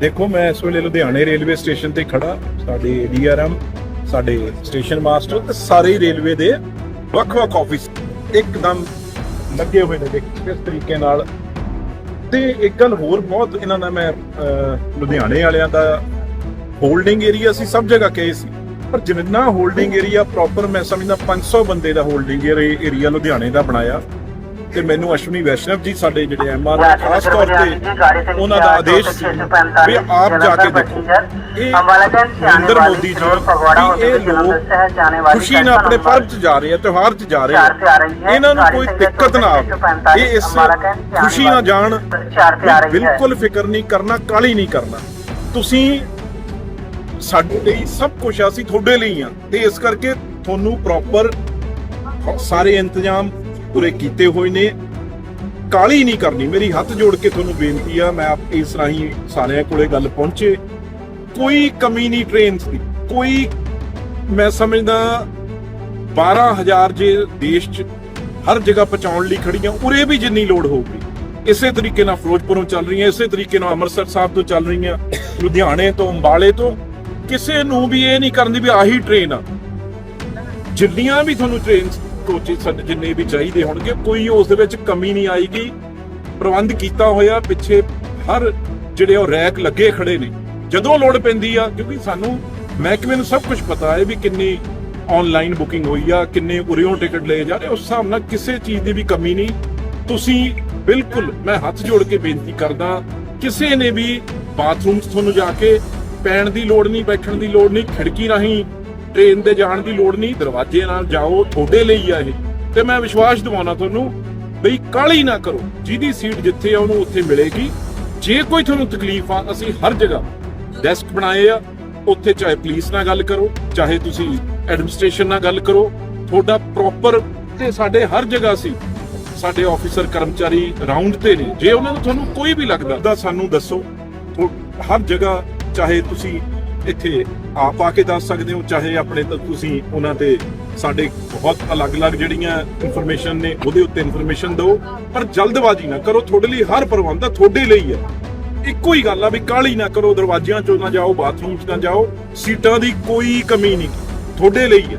ਦੇਖੋ, ਮੈਂ ਇਸ ਵੇਲੇ ਲੁਧਿਆਣੇ ਰੇਲਵੇ ਸਟੇਸ਼ਨ ਤੇ ਖੜਾ। ਸਾਡੇ ਡੀਆਰਐਮ ਸਾਡੇ ਸਟੇਸ਼ਨ ਮਾਸਟਰ ਤੇ ਸਾਰੇ ਰੇਲਵੇ ਦੇ ਵੱਖ-ਵੱਖ ਆਫਿਸ ਇੱਕਦਮ ਲੱਗੇ ਹੋਏ ਨੇ, ਦੇਖੋ, ਕਿਸ ਤਰੀਕੇ ਨਾਲ। ਤੇ ਇੱਕ ਗੱਲ ਹੋਰ ਬਹੁਤ ਇਹਨਾਂ ਦਾ ਮੈਂ ਲੁਧਿਆਣੇ ਵਾਲਿਆਂ ਦਾ ਹੋਲਡਿੰਗ ਏਰੀਆ ਸੀ, ਸਭ ਜਗ੍ਹਾ ਕਹੇ ਸੀ। ਪਰ ਜਿੰਨਾ ਹੋਲਡਿੰਗ ਏਰੀਆ ਪ੍ਰੋਪਰ ਮੈਂ ਸਮਝਦਾ 500 ਬੰਦੇ ਦਾ ਹੋਲਡਿੰਗ ਏਰੀਆ ਲੁਧਿਆਣੇ ਦਾ ਬਣਾਇਆ। ਤੇ ਮੈਨੂੰ ਅਸ਼ਵਨੀ ਵੈਸ਼ਨਵ ਜੀ ਸਾਡੇ ਜਿਹੜੇ ਐਮਆਰ ਖਾਸ ਤੌਰ ਤੇ ਉਹਨਾਂ ਦਾ ਆਦੇਸ਼ ਸੀ ਵੀ ਆਪ ਜਾ ਕੇ ਦੇਖੋ। ਇਹ ਨਰਿੰਦਰ ਮੋਦੀ ਜੀ ਵੀ ਇਹ ਲੋਕ ਖੁਸ਼ੀ ਨਾਲ ਆਪਣੇ ਪਰਬ 'ਚ ਜਾ ਰਹੇ ਆ ਤਿਉਹਾਰ 'ਚ ਜਾ ਰਹੇ ਆ। ਇਹਨਾਂ ਨੂੰ ਕੋਈ ਦਿੱਕਤ ਨਾ ਆਵੇ। ਇਹ ਇਸ ਖੁਸ਼ੀ ਨਾਲ ਜਾਣ ਬਿਲਕੁਲ ਫਿਕਰ ਨਹੀਂ ਕਰਨਾ ਕਾਲੀ ਨਹੀਂ ਕਰਨਾ। ਤੁਸੀਂ ਸਾਡੇ ਲਈ ਸਭ ਕੁਝ ਅਸੀਂ ਤੁਹਾਡੇ ਲਈ ਆ। ਤੇ ਇਸ ਕਰਕੇ ਤੁਹਾਨੂੰ ਪ੍ਰੋਪਰ ਸਾਰੇ ਇੰਤਜ਼ਾਮ ਪੂਰੇ ਕੀਤੇ ਹੋਏ ਨੇ। ਕਾਲੀ ਨਹੀਂ ਕਰਨੀ। ਮੇਰੀ ਹੱਥ ਜੋੜ ਕੇ ਤੁਹਾਨੂੰ ਬੇਨਤੀ ਆ, ਮੈਂ ਆਪ ਇਸ ਰਾਹੀਂ ਸਾਰਿਆਂ ਕੋਲੇ ਗੱਲ ਪਹੁੰਚੇ। ਕੋਈ ਕਮੀ ਨਹੀਂ ਟ੍ਰੇਨਸ ਦੀ। ਕੋਈ, ਮੈਂ ਸਮਝਦਾ 12000 ਜੇ ਦੇਸ਼ 'ਚ ਹਰ ਜਗ੍ਹਾ ਪਹੁੰਚਾਉਣ ਲਈ ਖੜੀਆਂ, ਉਰੇ ਵੀ ਜਿੰਨੀ ਲੋੜ ਹੋਊਗੀ। ਇਸੇ ਤਰੀਕੇ ਨਾਲ ਫਿਰੋਜ਼ਪੁਰੋਂ ਚੱਲ ਰਹੀਆਂ, ਇਸੇ ਤਰੀਕੇ ਨਾਲ ਅੰਮ੍ਰਿਤਸਰ ਸਾਹਿਬ ਤੋਂ ਚੱਲ ਰਹੀਆਂ, ਲੁਧਿਆਣੇ ਤੋਂ, ਅੰਬਾਲੇ ਤੋਂ। ਕਿਸੇ ਨੂੰ ਵੀ ਇਹ ਨਹੀਂ ਕਰਨ ਦੀ ਵੀ ਆਹੀ ਟ੍ਰੇਨ ਆ। ਜਿੰਨੀਆਂ ਵੀ ਤੁਹਾਨੂੰ ਟ੍ਰੇਨ ਕੋਚਿਸ ਸਾਡੇ ਜਿੰਨੇ ਵੀ ਚਾਹੀਦੇ ਹੋਣਗੇ। ਕੋਈ ਉਸ ਦੇ ਵਿੱਚ ਕਮੀ ਨਹੀਂ ਆਏਗੀ। ਪ੍ਰਬੰਧ ਕੀਤਾ ਹੋਇਆ, ਪਿੱਛੇ ਹਰ ਜਿਹੜੇ ਉਹ ਰੈਕ ਲੱਗੇ ਖੜੇ ਨੇ। ਜਦੋਂ ਲੋੜ ਪੈਂਦੀ ਆ, ਕਿਉਂਕਿ ਸਾਨੂੰ ਮਹਿਕਮੇ ਨੂੰ ਸਭ ਕੁਝ ਪਤਾ ਹੈ ਵੀ ਕਿੰਨੀ ਆਨਲਾਈਨ ਬੁਕਿੰਗ ਹੋਈ ਆ, ਕਿੰਨੇ ਉਰਿਓਂ ਟਿਕਟ ਲਏ ਜਾ ਰਹੇ ਉਸ ਹਿਸਾਬ ਨਾਲ ਕਿਸੇ ਚੀਜ਼ ਦੀ ਵੀ ਕਮੀ ਨਹੀਂ। ਤੁਸੀਂ ਬਿਲਕੁਲ, ਮੈਂ ਹੱਥ ਜੋੜ ਕੇ ਬੇਨਤੀ ਕਰਦਾ, ਕਿਸੇ ਨੇ ਵੀ ਬਾਥਰੂਮ ਤੁਹਾਨੂੰ ਜਾ ਕੇ ਪੈਣ ਦੀ ਲੋੜ ਨਹੀਂ, ਬੈਠਣ ਦੀ ਲੋੜ ਨਹੀਂ, ਖਿੜਕੀ ਰਾਹੀਂ ਟ੍ਰੇਨ ਦੇ ਜਾਣ ਦੀ ਲੋੜ ਨਹੀਂ, ਦਰਵਾਜ਼ੇ ਨਾਲ ਜਾਓ, ਤੁਹਾਡੇ ਲਈ ਆ ਇਹ। ਤੇ ਮੈਂ ਵਿਸ਼ਵਾਸ ਦਿਵਾਉਣਾ ਤੁਹਾਨੂੰ ਬਈ ਕਾਲੀ ਨਾ ਕਰੋ, ਜਿਹਦੀ ਸੀਟ ਜਿੱਥੇ ਆ, ਉਹਨੂੰ ਉੱਥੇ ਮਿਲੇਗੀ। ਜੇ ਕੋਈ ਤੁਹਾਨੂੰ ਤਕਲੀਫ ਆ, ਅਸੀਂ ਹਰ ਜਗ੍ਹਾ ਡੈਸਕ ਬਣਾਏ ਆ, ਉੱਥੇ ਚਾਹੇ ਪੁਲਿਸ ਨਾਲ ਗੱਲ ਕਰੋ, ਚਾਹੇ ਤੁਸੀਂ ਐਡਮਿਨਿਸਟ੍ਰੇਸ਼ਨ ਨਾਲ ਗੱਲ ਕਰੋ, ਤੁਹਾਡਾ ਪ੍ਰੋਪਰ ਤੇ ਸਾਡੇ ਹਰ ਜਗ੍ਹਾ ਸੀ ਸਾਡੇ ਆਫੀਸਰ, ਕਰਮਚਾਰੀ ਰਾਉਂਡ ਤੇ ਨੇ। ਜੇ ਉਹਨਾਂ ਨੂੰ ਤੁਹਾਨੂੰ ਕੋਈ ਵੀ ਲੱਗਦਾ, ਤਾਂ ਸਾਨੂੰ ਦੱਸੋ। ਹਰ ਜਗ੍ਹਾ ਚਾਹੇ ਤੁਸੀਂ ਇੱਥੇ ਆਪ ਆ ਕੇ ਦੱਸ ਸਕਦੇ ਹੋ, ਚਾਹੇ ਆਪਣੇ ਤਾਂ ਤੁਸੀਂ ਉਹਨਾਂ ਤੇ ਸਾਡੇ ਬਹੁਤ ਅਲੱਗ-ਅਲੱਗ ਜਿਹੜੀਆਂ ਇਨਫੋਰਮੇਸ਼ਨ ਨੇ, ਉਹਦੇ ਉੱਤੇ ਇਨਫੋਰਮੇਸ਼ਨ ਦਿਓ, ਪਰ ਜਲਦਬਾਜ਼ੀ ਨਾ ਕਰੋ, ਤੁਹਾਡੇ ਲਈ ਹਰ ਪ੍ਰਬੰਧ ਆ, ਤੁਹਾਡੇ ਲਈ ਹੈ ਇੱਕੋ ਹੀ ਗੱਲ ਆ ਵੀ ਕਾਲੀ ਨਾ ਕਰੋ, ਦਰਵਾਜ਼ਿਆਂ ਚੋਂ ਨਾ ਜਾਓ ਬਾਥਰੂਮ 'ਚ ਨਾ ਜਾਓ, ਸੀਟਾਂ ਦੀ ਕੋਈ ਕਮੀ ਨਹੀਂ, ਤੁਹਾਡੇ ਲਈ ਹੈ